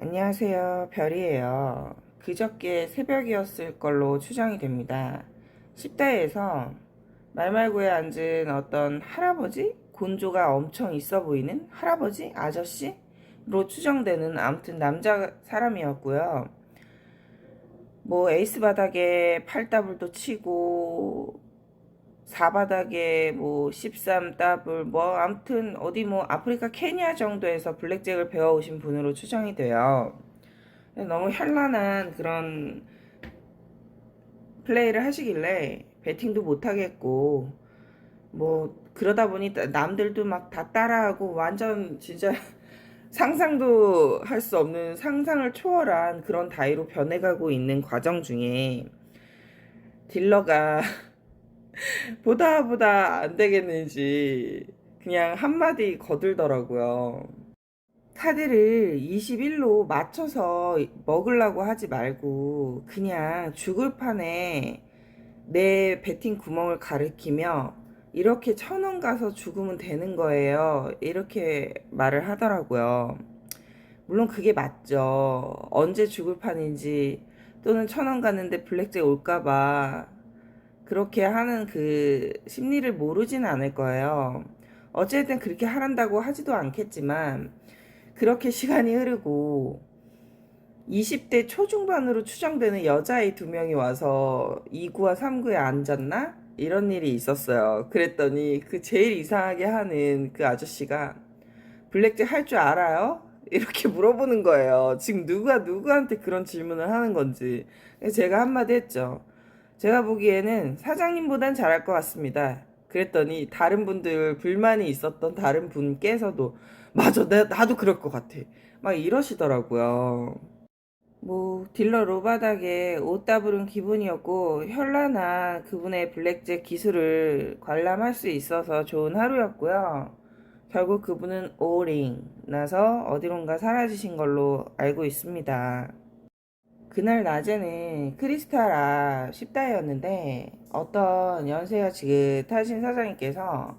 안녕하세요. 별이에요. 그저께 새벽이었을 걸로 추정이 됩니다. 십다에서 말말구에 앉은 어떤 할아버지? 곤조가 엄청 있어 보이는 할아버지? 아저씨?로 추정되는 아무튼 남자 사람이었고요. 뭐 에이스 바닥에 8더블도 치고 4바닥에 뭐 13더블 뭐 아무튼 어디 뭐 아프리카 케냐 정도에서 블랙잭을 배워오신 분으로 추정이 돼요. 너무 현란한 그런 플레이를 하시길래 배팅도 못하겠고 뭐 그러다 보니 남들도 막 다 따라하고 완전 진짜 상상도 할 수 없는 상상을 초월한 그런 다이로 변해가고 있는 과정 중에 딜러가 보다 보다 안 되겠는지 그냥 한마디 거들더라고요. 카드를 21로 맞춰서 먹으려고 하지 말고 그냥 죽을 판에 내 배팅 구멍을 가리키며 이렇게 천원 가서 죽으면 되는 거예요. 이렇게 말을 하더라고요. 물론 그게 맞죠. 언제 죽을 판인지 또는 천원 갔는데 블랙잭 올까봐 그렇게 하는 그 심리를 모르진 않을 거예요. 어쨌든 그렇게 하란다고 하지도 않겠지만 그렇게 시간이 흐르고 20대 초중반으로 추정되는 여자아이 두 명이 와서 2구와 3구에 앉았나? 이런 일이 있었어요. 그랬더니 그 제일 이상하게 하는 그 아저씨가 블랙잭 할 줄 알아요? 이렇게 물어보는 거예요. 지금 누가 누구한테 그런 질문을 하는 건지. 제가 한마디 했죠. 제가 보기에는 사장님보단 잘할 것 같습니다. 그랬더니 다른 분들 불만이 있었던 다른 분께서도 맞아 나, 나도 그럴 것 같아. 막 이러시더라고요. 뭐 딜러 로바닥에 옷 따부른 기분이었고 현란한 그분의 블랙잭 기술을 관람할 수 있어서 좋은 하루였고요. 결국 그분은 오링 나서 어디론가 사라지신 걸로 알고 있습니다 그날 낮에는 크리스타라 10다였는데 어떤 연세가 지긋하신 사장님께서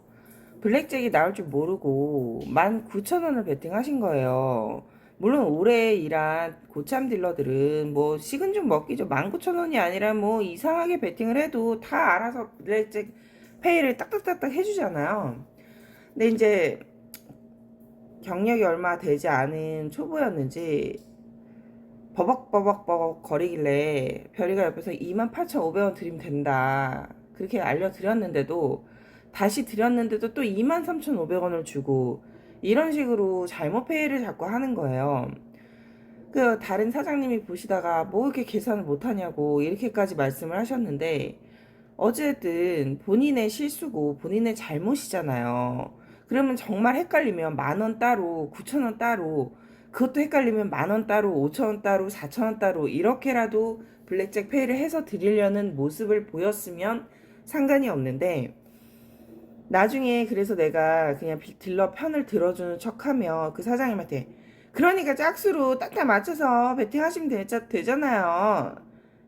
블랙잭이 나올 줄 모르고 19,000원을 베팅하신 거예요. 물론 오래 일한 고참 딜러들은 뭐 식은 죽 먹기죠. 19,000원이 아니라 뭐 이상하게 베팅을 해도 다 알아서 블랙잭 페이를 딱딱딱딱 해주잖아요. 근데 이제 경력이 얼마 되지 않은 초보였는지 버벅버벅버벅 거리길래 별이가 옆에서 28,500원 드리면 된다. 그렇게 알려드렸는데도 다시 드렸는데도 또 23,500원을 주고 이런 식으로 잘못 페이를 자꾸 하는 거예요. 그 다른 사장님이 보시다가 뭐 이렇게 계산을 못하냐고 이렇게까지 말씀을 하셨는데 어쨌든 본인의 실수고 본인의 잘못이잖아요. 그러면 정말 헷갈리면 만 원 따로 9천 원 따로 그것도 헷갈리면 만 원 따로 5천 원 따로 4천 원 따로 이렇게라도 블랙잭 페이를 해서 드리려는 모습을 보였으면 상관이 없는데 나중에 그래서 내가 그냥 딜러 편을 들어주는 척하며 그 사장님한테 그러니까 짝수로 딱딱 맞춰서 베팅하시면 되자, 되잖아요.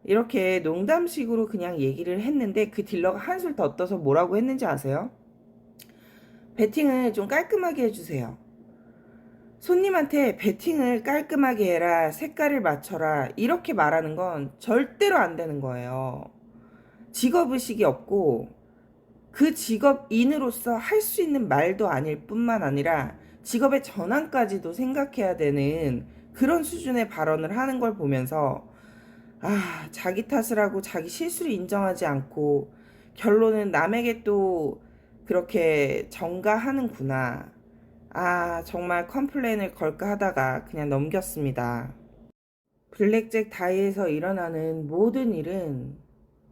이렇게 농담식으로 그냥 얘기를 했는데 그 딜러가 한술 더 떠서 뭐라고 했는지 아세요? 베팅을 좀 깔끔하게 해주세요. 손님한테 베팅을 깔끔하게 해라, 색깔을 맞춰라, 이렇게 말하는 건 절대로 안 되는 거예요. 직업의식이 없고, 그 직업인으로서 할 수 있는 말도 아닐 뿐만 아니라 직업의 전환까지도 생각해야 되는 그런 수준의 발언을 하는 걸 보면서 아, 자기 탓을 하고 자기 실수를 인정하지 않고 결론은 남에게 또 그렇게 전가하는구나. 아, 정말 컴플레인을 걸까 하다가 그냥 넘겼습니다. 블랙잭 다이에서 일어나는 모든 일은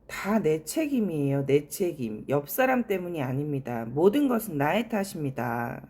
다 내 책임이에요. 내 책임. 옆 사람 때문이 아닙니다. 모든 것은 나의 탓입니다.